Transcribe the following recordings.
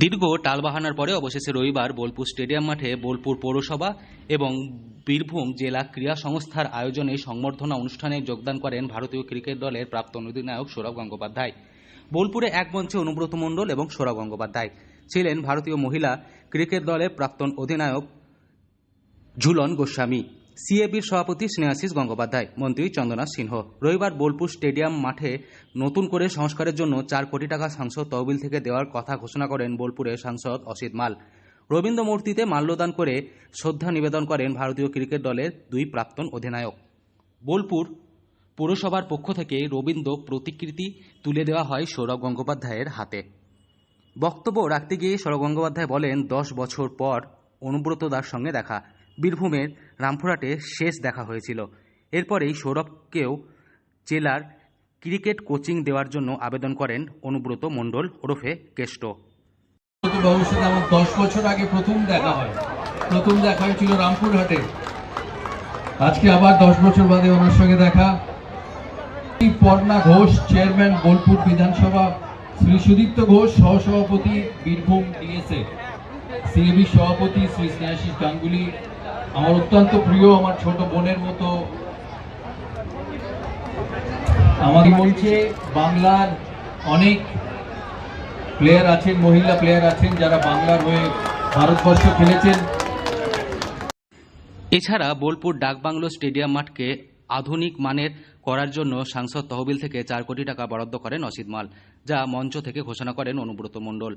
দীর্ঘ টালবাহানার পরে অবশেষে রবিবার বোলপুর স্টেডিয়াম মাঠে বোলপুর পৌরসভা এবং বীরভূম জেলা ক্রীড়া সংস্থার আয়োজনে সংবর্ধনা অনুষ্ঠানে যোগদান করেন ভারতীয় ক্রিকেট দলের প্রাক্তন অধিনায়ক সৌরভ গঙ্গোপাধ্যায়। বোলপুরে এক মঞ্চে অনুব্রত মণ্ডল এবং সৌরভ গঙ্গোপাধ্যায় ছিলেন ভারতীয় মহিলা ক্রিকেট দলের প্রাক্তন অধিনায়ক ঝুলন গোস্বামী। সিএবির সভাপতি স্নেহাশিস গঙ্গোপাধ্যায়, মন্ত্রী চন্দ্রনাথ সিংহ। রবিবার বোলপুর স্টেডিয়াম মাঠে নতুন করে সংস্কারের জন্য চার কোটি টাকা সাংসদ তহবিল থেকে দেওয়ার কথা ঘোষণা করেন বোলপুরের সাংসদ অসিত মাল। রবীন্দ্র মূর্তিতে মাল্যদান করে শ্রদ্ধা নিবেদন করেন ভারতীয় ক্রিকেট দলের দুই প্রাক্তন অধিনায়ক। বোলপুর পুরসভার পক্ষ থেকে রবীন্দ্র প্রতিকৃতি তুলে দেওয়া হয় সৌরভ গঙ্গোপাধ্যায়ের হাতে। বক্তব্য রাখতে গিয়ে সৌরভ গঙ্গোপাধ্যায় বলেন, দশ বছর পর অনুব্রত দার সঙ্গে দেখা। বীরভূমের রামপুরহাটে শেষ দেখা হয়েছিল। এরপরেই সৌরভকেও জেলার ক্রিকেট কোচিং দেওয়ার জন্য আবেদন করেন অনুব্রত মণ্ডল ওরফে কেষ্ট। ভবিষ্যতে আমার দশ বছর আগে প্রথম দেখা হয়। প্রথম দেখা হয়েছিল রামপুরহাটে। আজকে আবার দশ বছর বাদে ওনার সঙ্গে দেখা। পর্ণা ঘোষ, চেয়ারম্যান বোলপুর বিধানসভা। শ্রী সুদীপ্ত ঘোষ, সহসভাপতি বীরভূম ডিএসএ সিএবি সভাপতি শ্রী স্নেহাশিস গাঙ্গুলি। আমার অত্যন্ত প্রিয় আমার ছোট বোনের মতো। আমার বলছে, বাংলার অনেক প্লেয়ার আছেন, মহিলা প্লেয়ার আছেন যারা বাংলার হয়ে ভারতবর্ষ খেলেছেন। এছাড়া বোলপুর ডাকবাংলো স্টেডিয়াম মাঠকে আধুনিক মানের করার জন্য সাংসদ তহবিল থেকে চার কোটি টাকা বরাদ্দ করেন অসিত মাল, যা মঞ্চ থেকে ঘোষণা করেন অনুব্রত মণ্ডল।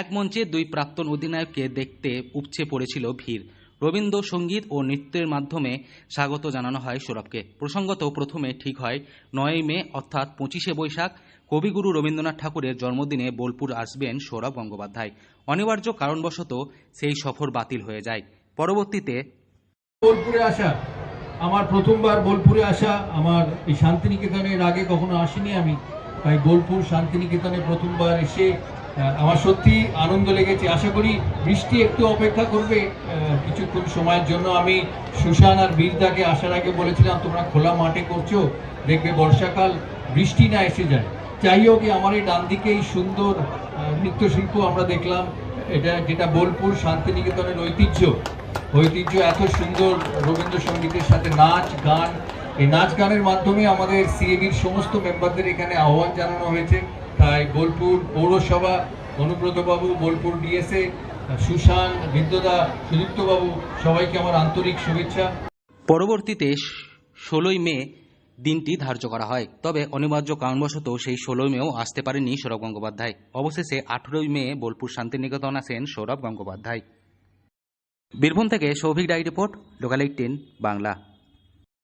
এক মঞ্চে দুই প্রাক্তন অধিনায়ককে দেখতে উপচে পড়েছিল ভিড়। রবীন্দ্রসঙ্গীত ও নৃত্যের মাধ্যমে স্বাগত জানানো হয় সৌরভকে। প্রসঙ্গত প্রথমে ঠিক হয় নয়ই মে, অর্থাৎ পঁচিশে বৈশাখ, কবিগুরু রবীন্দ্রনাথ ঠাকুরের জন্মদিনে বোলপুর আসবেন সৌরভ গঙ্গোপাধ্যায়। অনিবার্য কারণবশত সেই সফর বাতিল হয়ে যায়। পরবর্তীতে বোলপুরে আসা, আমার প্রথমবার বোলপুরে আসা, আমার এই শান্তিনিকেতনের আগে কখনো আসিনি আমি, তাই বোলপুর শান্তিনিকেতনে প্রথমবার এসে আমার সত্যি আনন্দ লেগেছে। আশা করি বৃষ্টি একটু অপেক্ষা করবে কিছুক্ষণ সময়ের জন্য। আমি সুশান আর বীরদাকে আসার আগে বলেছিলাম, তোমরা খোলা মাঠে করছ, দেখবে বর্ষাকাল, বৃষ্টি না এসে যায়। যাই হোক আমার এই ডান দিকে এই সুন্দর নৃত্যশিল্প আমরা দেখলাম। এটা যেটা বোলপুর শান্তিনিকেতনের ঐতিহ্য। ঐতিহ্য এত সুন্দর রবীন্দ্রসঙ্গীতের সাথে নাচ, গান। এই নাচ গানের মাধ্যমে আমাদের সিএবির সমস্ত মেম্বারদের এখানে আহ্বান জানানো হয়েছে। তাই বোলপুর পৌরসভা, অনুব্রতবাবু, বোলপুর ডিএসএ, সুশান, বিদ্যদা, সুদীপ্তবাবু, সবাইকে আমার আন্তরিক শুভেচ্ছা। পরবর্তীতে ষোলোই মে দিনটি ধার্য করা হয়। তবে অনিবার্য কারণবশত সেই ষোলোই মেও আসতে পারেনি সৌরভ গঙ্গোপাধ্যায়। অবশেষে আঠেরোই মে বোলপুর শান্তিনিকেতন আসেন সৌরভ গঙ্গোপাধ্যায়। বীরভূম থেকে Souvik die report, local eighteen Bangla.